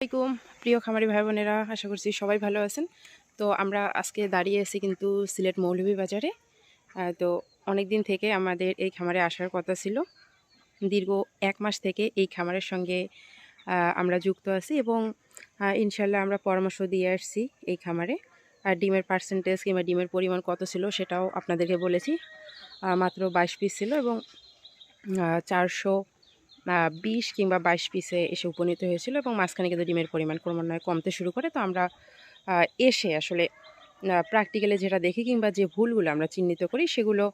আসসালামাইকুম প্রিয় খামারি ভাই বোনেরা আশা করছি সবাই ভালো আছেন। তো আমরা আজকে দাঁড়িয়ে আছি কিন্তু সিলেট মৌলভীবাজারে। আহ, তো অনেক দিন থেকে আমাদের এই খামারে আসার কথা ছিল। দীর্ঘ এক মাস থেকে এই খামারের সঙ্গে আমরা যুক্ত আছি এবং ইনশাল্লাহ আমরা পরামর্শ দিয়ে আসছি এই খামারে। আর ডিমের পার্সেন্টেজ কিংবা ডিমের পরিমাণ কত ছিল সেটাও আপনাদেরকে বলেছি। মাত্র বাইশ পিস ছিল এবং চারশো বিশ কিংবা বাইশ পিসে এসে উপনীত হয়েছিল এবং মাঝখানে কিন্তু ডিমের পরিমাণ ক্রমান্বয়ে কমতে শুরু করে। তো আমরা এসে আসলে প্র্যাকটিক্যালে যেটা দেখি কিংবা যে ভুলগুলো আমরা চিহ্নিত করি, সেগুলো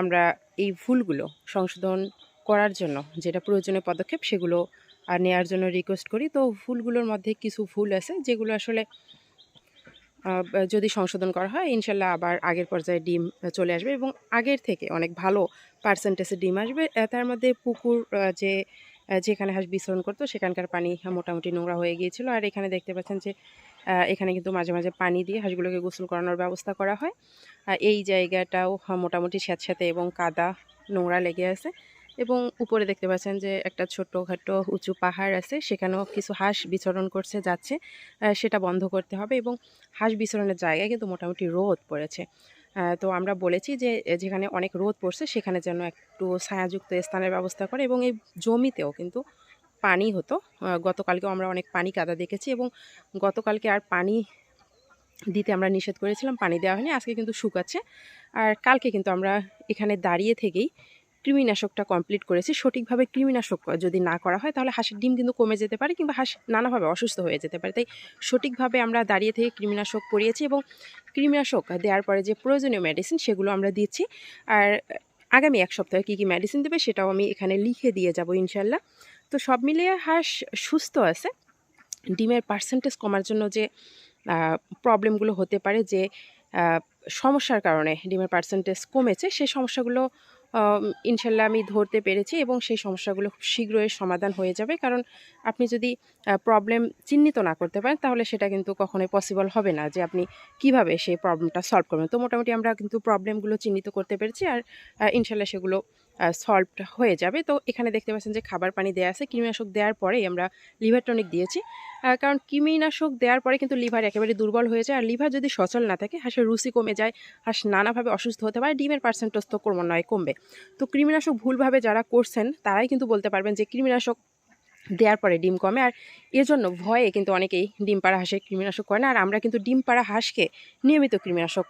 আমরা এই ভুলগুলো সংশোধন করার জন্য যেটা প্রয়োজনীয় পদক্ষেপ সেগুলো নেওয়ার জন্য রিকোয়েস্ট করি। তো ভুলগুলোর মধ্যে কিছু ভুল আছে যেগুলো আসলে যদি সংশোধন করা হয়, ইনশাল্লাহ আবার আগের পর্যায়ে ডিম চলে আসবে এবং আগের থেকে অনেক ভালো পার্সেন্টেজে ডিম আসবে। তার মধ্যে পুকুর যে যেখানে হাঁস বিচরণ করতো, সেখানকার পানি মোটামুটি নোংরা হয়ে গিয়েছিল। আর এখানে দেখতে পাচ্ছেন যে এখানে কিন্তু মাঝে মাঝে পানি দিয়ে হাঁসগুলোকে গোসল করানোর ব্যবস্থা করা হয়। এই জায়গাটাও মোটামুটি স্যাঁতস্যাঁতে এবং কাদা নোংরা লেগে আছে। এবং উপরে দেখতে পাচ্ছেন যে একটা ছোটোখাটো উঁচু পাহাড় আছে, সেখানেও কিছু হাঁস বিচরণ করছে, যাচ্ছে। সেটা বন্ধ করতে হবে এবং হাঁস বিচরণের জায়গায় কিন্তু মোটামুটি রোদ পড়েছে। তো আমরা বলেছি যে যেখানে অনেক রোদ পড়ছে, সেখানে যেন একটু ছায়াযুক্ত স্থানের ব্যবস্থা করে এবং এই জমিতেও কিন্তু পানি হতো। গতকালকেও আমরা অনেক পানি কাদা দেখেছি এবং গতকালকে আর পানি দিতে আমরা নিষেধ করেছিলাম, পানি দেওয়া হয়নি, আজকে কিন্তু শুকাচ্ছে। আর কালকে কিন্তু আমরা এখানে দাঁড়িয়ে থেকেই কৃমিনাশকটা কমপ্লিট করেছি, সঠিকভাবে কৃমিনাশক যদি না করা হয় তাহলে হাঁসের ডিম কিন্তু কমে যেতে পারে কিংবা হাঁস নানাভাবে অসুস্থ হয়ে যেতে পারে। তাই সঠিকভাবে আমরা দাঁড়িয়ে থেকে কৃমিনাশক করিয়েছি এবং কৃমিনাশক দেওয়ার পরে যে প্রয়োজনীয় মেডিসিন সেগুলো আমরা দিচ্ছি। আর আগামী এক সপ্তাহে কী কী মেডিসিন দেবে সেটাও আমি এখানে লিখে দিয়ে যাব ইনশাল্লাহ। তো সব মিলিয়ে হাঁস সুস্থ আছে। ডিমের পার্সেন্টেজ কমার জন্য যে প্রবলেমগুলো হতে পারে যে সমস্যার কারণে ডিমের পার্সেন্টেজ কমেছে সেই সমস্যাগুলো ইনশাল্লাহ আমি ধরতে পেরেছি এবং সেই সমস্যাগুলো খুব শীঘ্রই সমাধান হয়ে যাবে। কারণ আপনি যদি প্রবলেম চিহ্নিত না করতে পারেন, তাহলে সেটা কিন্তু কখনোই পসিবল হবে না যে আপনি কীভাবে সেই প্রবলেমটা সলভ করবেন। তো মোটামুটি আমরা কিন্তু প্রবলেমগুলো চিহ্নিত করতে পেরেছি আর ইনশাল্লাহ সেগুলো সলভ হয়ে যাবে। তো এখানে দেখতে পাচ্ছেন যে খাবার পানি দেওয়া আছে। কৃমিনাশক দেওয়ার পরেই আমরা লিভার টনিক দিয়েছি কারণ কৃমিনাশক দেওয়ার পরে কিন্তু লিভার একেবারে দুর্বল হয়ে যায়। আর লিভার যদি সচল না থাকে, হাঁসের রুচি কমে যায়, হাঁস নানাভাবে অসুস্থ হতে পারে, ডিমের পার্সেন্টেজ তো ক্রমান্বয়ে কমবে। তো কৃমিনাশক ভুলভাবে যারা করছেন, তারাই কিন্তু বলতে পারবেন যে কৃমিনাশক দেওয়ার পরে ডিম কমে। আর এজন্য ভয়ে কিন্তু অনেকেই ডিম পাড়া হাঁসে কৃমিনাশক করে না। আর আমরা কিন্তু ডিম পাড়া হাঁসকে নিয়মিত কৃমিনাশক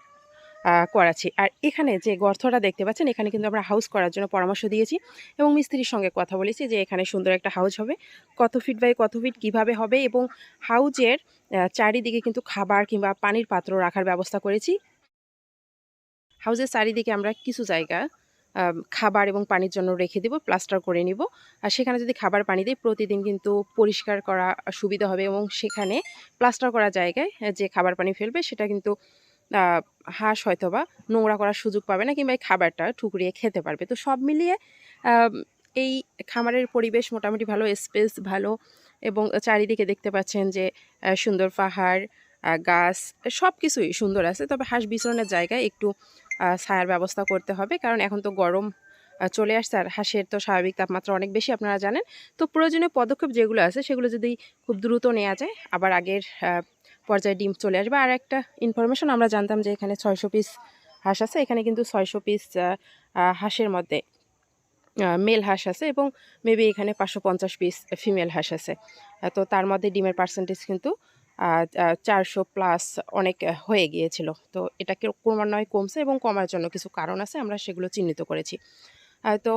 করাচ্ছি। আর এখানে যে গর্তটা দেখতে পাচ্ছেন, এখানে কিন্তু আমরা হাউস করার জন্য পরামর্শ দিয়েছি এবং মিস্ত্রির সঙ্গে কথা বলেছি যে এখানে সুন্দর একটা হাউস হবে। কত ফিট বাই কত ফিট কীভাবে হবে এবং হাউজের চারিদিকে কিন্তু খাবার কিংবা পানির পাত্র রাখার ব্যবস্থা করেছি। হাউজের চারিদিকে আমরা কিছু জায়গা খাবার এবং পানির জন্য রেখে দিব প্লাস্টার করে নিব। আর সেখানে যদি খাবার পানি দিই, প্রতিদিন কিন্তু পরিষ্কার করা সুবিধা হবে এবং সেখানে প্লাস্টার করা জায়গায় যে খাবার পানি ফেলবে সেটা কিন্তু হাঁস হয়তো বা নোংরা করার সুযোগ পাবে না কিংবা এই খাবারটা ঠুকরিয়ে খেতে পারবে। তো সব মিলিয়ে এই খামারের পরিবেশ মোটামুটি ভালো স্পেস ভালো এবং চারিদিকে দেখতে পাচ্ছেন যে সুন্দর পাহাড় গাছ সব কিছুই সুন্দর আছে। তবে হাঁস বিচরণের জায়গায় একটু ছায়ার ব্যবস্থা করতে হবে কারণ এখন তো গরম চলে আসছে আর হাঁসের তো স্বাভাবিক তাপমাত্রা অনেক বেশি আপনারা জানেন। তো প্রয়োজনীয় পদক্ষেপ যেগুলো আছে সেগুলো যদি খুব দ্রুত নেওয়া যায়, আবার আগের পর্যায়ে ডিম চলে আসবে। আর একটা ইনফরমেশন আমরা জানতাম যে এখানে ছয়শো পিস হাঁস আছে, এখানে কিন্তু ছয়শো পিস হাঁসের মধ্যে মেল হাঁস আছে এবং মেবি এখানে পাঁচশো পঞ্চাশ পিস ফিমেল হাঁস আছে। তো তার মধ্যে ডিমের পার্সেন্টেজ কিন্তু চারশো প্লাস অনেক হয়ে গিয়েছিল। তো এটাকে ক্রমান্বয়ে কমছে এবং কমার জন্য কিছু কারণ আছে, আমরা সেগুলো চিহ্নিত করেছি। তো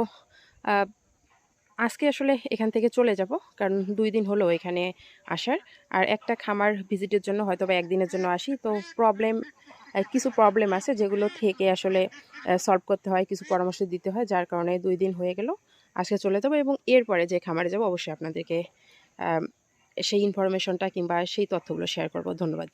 আজকে আসলে এখান থেকে চলে যাব। কারণ দুই দিন হলো এখানে আসার। আর একটা খামার ভিজিটের জন্য হয়তো বা একদিনের জন্য আসি। তো প্রবলেম কিছু প্রবলেম আছে যেগুলো থেকে আসলে সলভ করতে হয়, কিছু পরামর্শ দিতে হয়, যার কারণে দুই দিন হয়ে গেল। আজকে চলে যাব এবং এরপরে যে খামারে যাব, অবশ্যই আপনাদেরকে সেই ইনফরমেশনটা কিংবা সেই তথ্যগুলো শেয়ার করব। ধন্যবাদ।